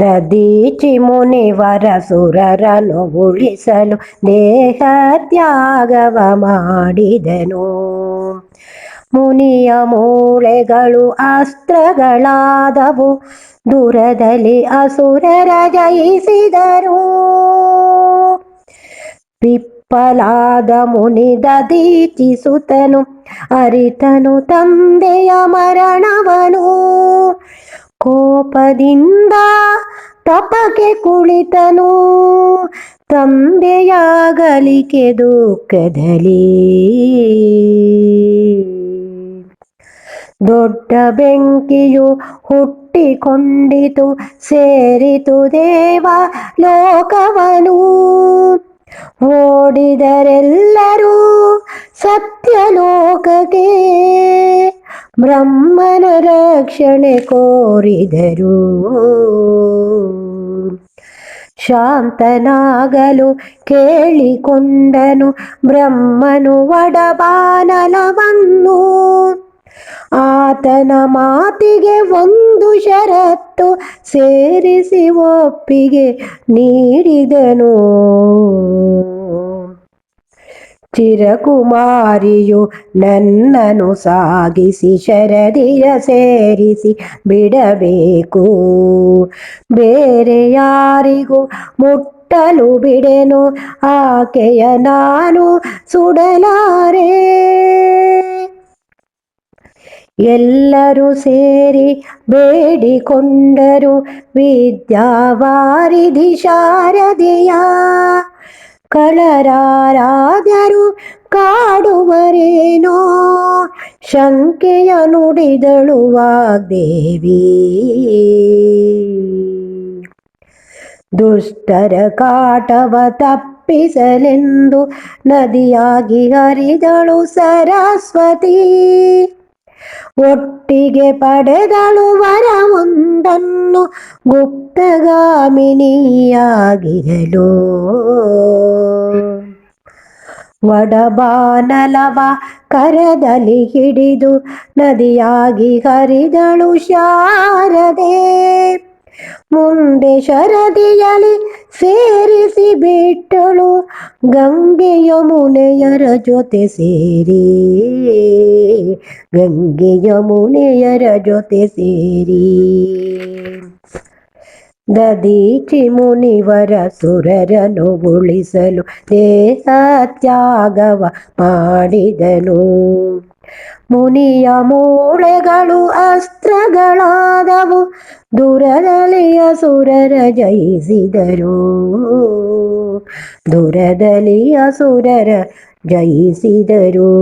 ದದೀಚಿ ಮುನಿವರ ಸುರರನು ಉಳಿಸಲು ದೇಹ ತ್ಯಾಗವ ಮಾಡಿದನು. ಮುನಿಯ ಮೂಳೆಗಳು ಅಸ್ತ್ರಗಳಾದವು. ದೂರದಲ್ಲಿ ಅಸುರರ ಜಯಿಸಿದರು. ಪಿಪ್ಪಲಾದ ಮುನಿ ದದೀಚಿಸುತ್ತನು ಅರಿತನು ತಂದೆಯ ಮರಣವನು. ಕೋಪದಿಂದ ತಪಕ್ಕೆ ಕುಳಿತನು. ತಂದೆಯಾಗಲಿಕೆ ದುಃಖದಲ್ಲಿ. ದೊಡ್ಡ ಬೆಂಕಿಯು ಹುಟ್ಟಿಕೊಂಡಿತು ಸೇರಿತು ದೇವ ಲೋಕವನು. ಓಡಿದರೆಲ್ಲರೂ ಸತ್ಯಲೋಕಕ್ಕೆ ಬ್ರಹ್ಮನ ರಕ್ಷಣೆ ಕೋರಿದರು. ಶಾಂತನಾಗಲು ಕೇಳಿಕೊಂಡನು ಬ್ರಹ್ಮನು ಒಡಬಾನಲವನ್ನು. ಆತನ ಮಾತಿಗೆ ಒಂದು ಷರತ್ತು ಸೇರಿಸಿ ಒಪ್ಪಿಗೆ ನೀಡಿದನು. ಚಿರಕುಮಾರಿಯು ನನ್ನನು ಸಾಗಿಸಿ ಶರದಿಯ ಸೇರಿಸಿ ಬಿಡಬೇಕು. ಬೇರೆ ಯಾರಿಗೂ ಮುಟ್ಟಲು ಬಿಡೆನು, ಆಕೆಯ ನಾನು ಸುಡಲಾರೆ. ಎಲ್ಲರೂ ಸೇರಿ ಬೇಡಿಕೊಂಡರು ವಿದ್ಯಾವಾರಿಧಿ ಶಾರದೆಯ ಕಳರಾರಾದರು ಕಾಡುವರೇನೋ? ಶಂಕೆಯ ನುಡಿದಳು ವಾಗ್ದೇವಿ ದುಷ್ಟರ ಕಾಟವ ತಪ್ಪಿಸಲೆಂದು ನದಿಯಾಗಿ ಹರಿದಳು ಸರಸ್ವತಿ. ಒಟ್ಟಿಗೆ ಪಡೆದಳು ವರವೊಂದನ್ನು ಗುಪ್ತಗಾಮಿನಿಯಾಗಿರಲು ವಡಬಾನಲವ ಕರದಲ್ಲಿ ಹಿಡಿದು ನದಿಯಾಗಿ ಹರಿದಳು ಶಾರದೆ. ಮುಂದೆ ಶರದಿಯಲಿ ಸೇರಿಸಿ ಬಿಟ್ಟಳು ಗಂಗೆ ಯಮುನೆಯರ ಜೊತೆ ಸೇರಿ. ಗಂಗೆ ಯಮುನೆಯರ ಜೊತೆ ಸೇರಿ. ದದೀಚಿ ಮುನಿವರ ಸುರರನು ಉಳಿಸಲು ದೇಹ ತ್ಯಾಗವ ಮಾಡಿದನು. ಮುನಿಯ ಮೂಳೆಗಳು ಅಸ್ತ್ರಗಳಾದವು. ದುರದಲಿಯ ಸುರರ ಜಯಿಸಿದರು. ದುರದಲಿಯ ಸುರರ ಜಯಿಸಿದರು.